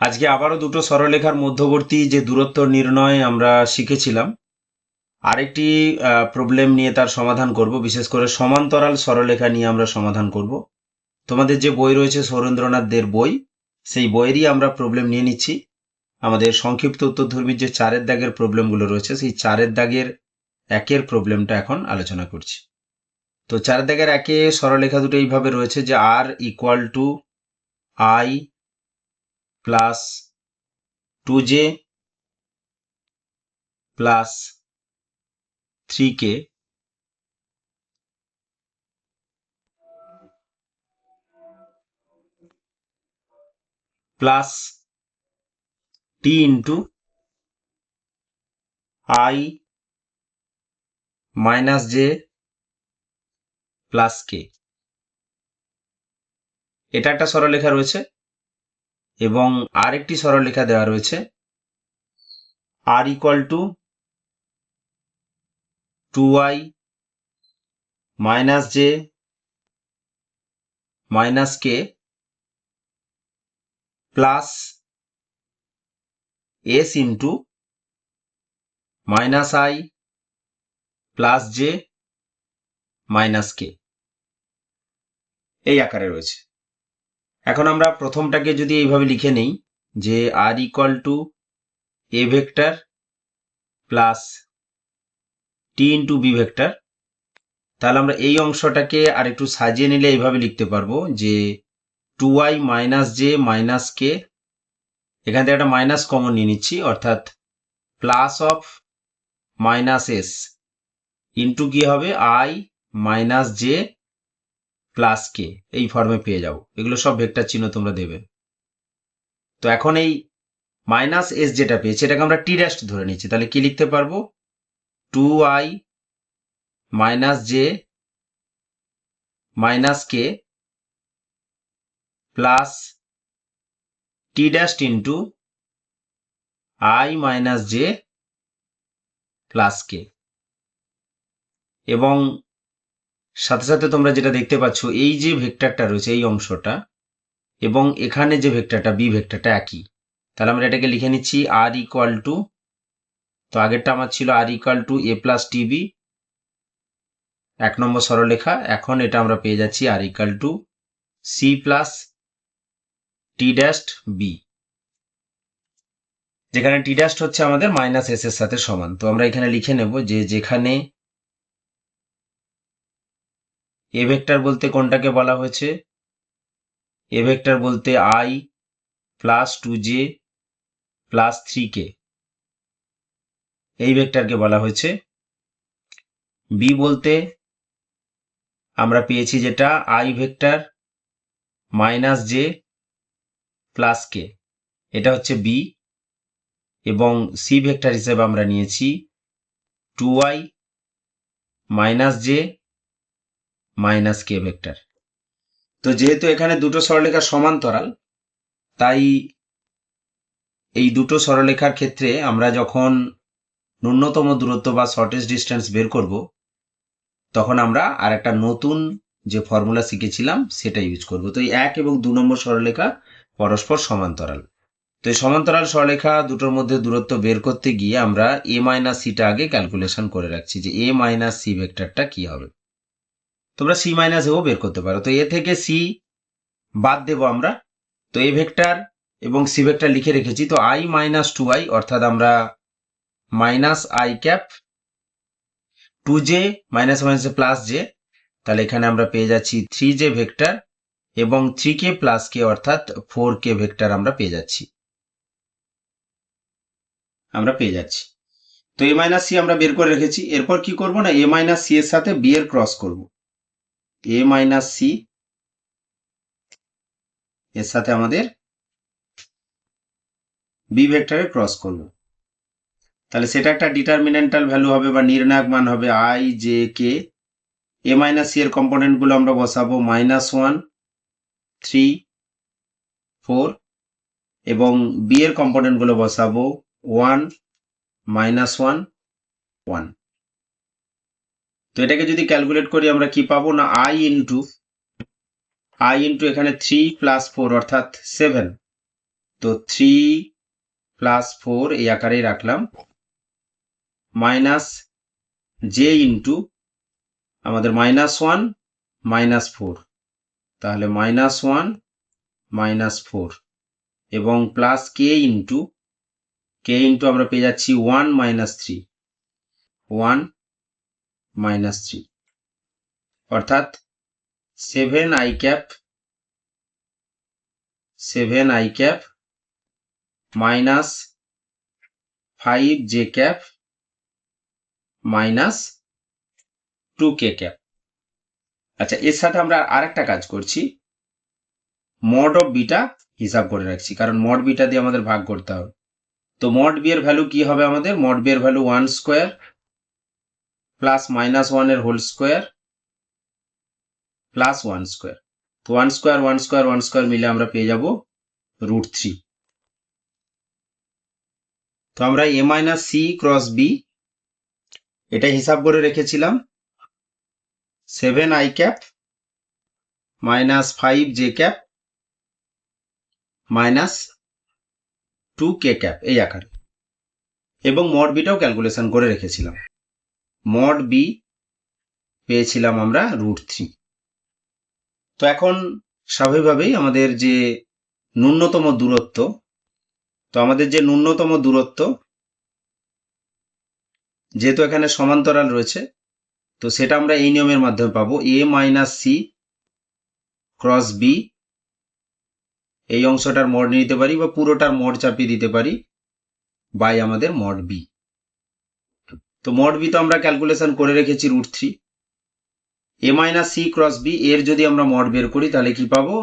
আজকে আবারও দুটো সরলরেখার মধ্যবর্তী যে দূরত্ব নির্ণয় আমরা শিখেছিলাম, আরেকটি প্রবলেম নিয়ে তার সমাধান করব, বিশেষ করে সমান্তরাল সরলরেখা নিয়ে আমরা সমাধান করব। তোমাদের যে বই রয়েছে সৌরেন্দ্রনাথ দের বই, সেই বইয়েরই আমরা প্রবলেম নিয়ে নিচ্ছি। আমাদের সংক্ষিপ্ত উত্তরধর্মীর যে চারের দাগের প্রবলেমগুলো রয়েছে, সেই চারের দাগের একের প্রবলেমটা এখন আলোচনা করছি। তো চারের দাগের একে সরলরেখা দুটো এইভাবে রয়েছে যে R equal to I plus two J plus three K plus T into I minus J plus K এটা একটা সরলরেখা রয়েছে। এবং আরেকটি সরলরেখা দেওয়া রয়েছে। R equal to two I minus J minus K plus S into minus I plus J minus K এই আকারে রয়েছে। এখন আমরা প্রথমটাকে যদি এইভাবে লিখে নেই, যে R equal to A vector plus T into B vector তাহলে আমরা এই অংশটাকে আর একটু সাজিয়ে নিলে এইভাবে লিখতে পারব যে two I minus J minus K এখান থেকে একটা মাইনাস কমন নিয়ে নিচ্ছি, অর্থাৎ plus of minus S into কি হবে? I minus J plus K এই ফর্মে পেয়ে যাব এগুলো সব ভেক্টর চিহ্ন তোমরা দেবে। তো এখন এই মাইনাস এস যেটা পেয়েছি, এটাকে আমরা টি ড্যাস্ট ধরে নিচ্ছি। তাহলে কি লিখতে পারব? Two I minus J minus K plus T dash into I minus J plus K এবং সাথে সাথে তোমরা যেটা দেখতে পাচ্ছ, এই যে ভেক্টরটা রয়েছে, এই অংশটা, এবং এখানে যে ভেক্টরটা, বি ভেক্টরটা একই। তাহলে আমরা এটাকে লিখে নিচ্ছি আর ইকুয়াল টু তো আগেরটা আমার ছিল R equal to A plus T B এক নম্বর সরলরেখা। এখন এটা আমরা পেয়ে যাচ্ছি R equal to C plus T dash B যেখানে টি ড্যাস্ট হচ্ছে আমাদের মাইনাস এস এর সাথে সমান। তো আমরা এখানে লিখে নেব যে যেখানে এ ভেক্টর বলতে কোনটাকে বলা হয়েছে? এ ভেক্টর বলতে I plus two J plus three K এই ভেক্টরকে বলা হয়েছে। বি বলতে আমরা পেয়েছি যেটা I vector minus J plus K এটা হচ্ছে বি এবং সি ভেক্টর হিসেবে আমরা নিয়েছি two I minus J minus K vector. তো যেহেতু এখানে দুটো সরলরেখা সমান্তরাল, তাই এই দুটো সরলরেখার ক্ষেত্রে আমরা যখন ন্যূনতম দূরত্ব বা শর্টেস্ট ডিস্টেন্স বের করব, তখন আমরা আর একটা নতুন যে ফর্মুলা শিখেছিলাম সেটা ইউজ করব। তো এই এক এবং দু নম্বর সরলরেখা পরস্পর সমান্তরাল। তো এই সমান্তরাল সরলরেখা দুটোর মধ্যে দূরত্ব বের করতে গিয়ে আমরা এ মাইনাস সিটা আগে ক্যালকুলেশন করে রাখছি যে এ মাইনাস সি ভেক্টরটা কি হবে। তোমরা সি মাইনাস এও বের করতে পারো। তো এ থেকে সি বাদ দেব আমরা। তো এ ভেক্টর এবং সি ভেক্টর লিখে রেখেছি। তো আই মাইনাস টু আই অর্থাৎ আমরা minus I cap two J minus মাইনাসে প্লাস জে তাহলে এখানে আমরা পেয়ে যাচ্ছি থ্রি জে ভেক্টর এবং থ্রি কে প্লাস কে অর্থাৎ ফোর কে ভেক্টর আমরা পেয়ে যাচ্ছি। আমরা পেয়ে যাচ্ছি। তো এ মাইনাস সি আমরা বের করে রেখেছি। এরপর কি করব না? এ মাইনাস সি এর সাথে বি এর ক্রস করব। এ মাইনাস সি এর সাথে আমাদের বি ভেক্টরে ক্রস করব তাহলে সেটা একটা ডিটারমিনেন্টাল ভ্যালু হবে বা নির্ণায়ক মান হবে I J K A minus C এর কম্পোনেন্টগুলো আমরা বসাবো মাইনাস ওয়ান থ্রি ফোর এবং বি এর কম্পোনেন্টগুলো বসাবো ওয়ান মাইনাস ওয়ান ওয়ান তো এটাকে যদি ক্যালকুলেট করি আমরা কি পাবো না? আই ইন্টু আই ইন্টু এখানে থ্রি প্লাস ফোর অর্থাৎ সেভেন তো থ্রি প্লাস ফোর এই আকারেই রাখলাম। মাইনাস জে ইন্টু আমাদের মাইনাস ওয়ান মাইনাস ফোর তাহলে মাইনাস ওয়ান মাইনাস ফোর এবং plus K into K into আমরা পেয়ে যাচ্ছি one minus three one minus three অর্থাৎ seven I cap seven I cap minus five J cap minus two K cap আচ্ছা এর সাথে আমরা আরেকটা কাজ করছি। মড অফ বিটা হিসাব করে রাখছি, কারণ মড বিটা দিয়ে আমাদের ভাগ করতে হবে। তো মড বি এর ভ্যালু কি হবে আমাদের? মড বি এর value one square plus minus ওয়ানের whole square plus one square তো one square one square one square মিলে আমরা পেয়ে যাব রুট থ্রি তো আমরা A minus C cross B এটা হিসাব করে রেখেছিলাম। Seven I cap minus five J cap minus two K cap এই আকারে। এবং মড বিটাও ক্যালকুলেশন করে রেখেছিলাম। মড বি পেয়েছিলাম আমরা রুট থ্রি তো এখন স্বাভাবিকভাবেই আমাদের যে ন্যূনতম দূরত্ব, তো আমাদের যে ন্যূনতম দূরত্ব, যেহেতু এখানে সমান্তরাল রয়েছে, তো সেটা আমরা এই নিয়মের মাধ্যমে পাবো। A minus C cross B এই অংশটার মড নিতে পারি বা পুরোটার মড চাপিয়ে দিতে পারি বাই আমাদের মড বি তো মড বি তো আমরা ক্যালকুলেশন করে রেখেছি root three A minus C cross B এর যদি আমরা মড বের করি, তাহলে কি পাবো?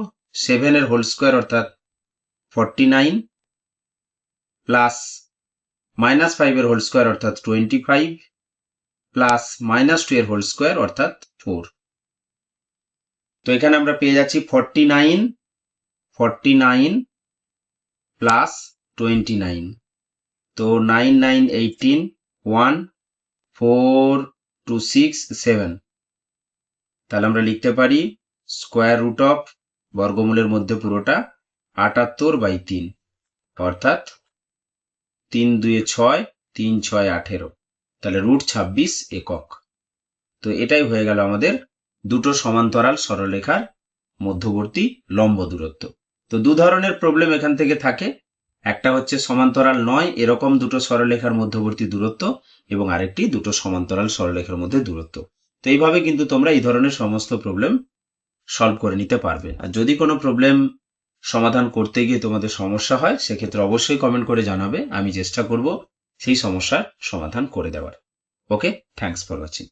সেভেনের হোল স্কোয়ার অর্থাৎ ফর্টি নাইন প্লাস মাইনাস ফাইভের হোল স্কোয়ার অর্থাৎ twenty five plus minus two এর হোল স্কোয়ার অর্থাৎ ফোর তো এখানে আমরা পেয়ে যাচ্ছি forty nine forty nine plus twenty nine তো nine nine eighteen one four two six, seven. তাহলে আমরা লিখতে পারি স্কোয়ার রুট অফ বর্গমূলের মধ্যে পুরোটা আটাত্তর বাই তিন, অর্থাৎ তিন দুয়ে ছয়, তিন ছয় আঠেরো। তাহলে রুট ছাব্বিশ একক। তো এটাই হয়ে গেল আমাদের দুটো সমান্তরাল সরলরেখার মধ্যবর্তী লম্ব দূরত্ব। তো দু ধরনের প্রবলেম এখান থেকে থাকে। একটা হচ্ছে সমান্তরাল নয়, এরকম দুটো সরলরেখার মধ্যবর্তী দূরত্ব এবং আরেকটি দুটো সমান্তরাল সরলরেখার মধ্যে দূরত্ব। তো এইভাবে কিন্তু তোমরা এই ধরনের সমস্ত প্রবলেম সলভ করে নিতে পারবে। আর যদি কোনো প্রবলেম সমাধান করতে গিয়ে তোমাদের সমস্যা হয়, সেক্ষেত্রে অবশ্যই কমেন্ট করে জানাবে, আমি চেষ্টা করব সেই সমস্যার সমাধান করে দেওয়ার। Okay thanks for watching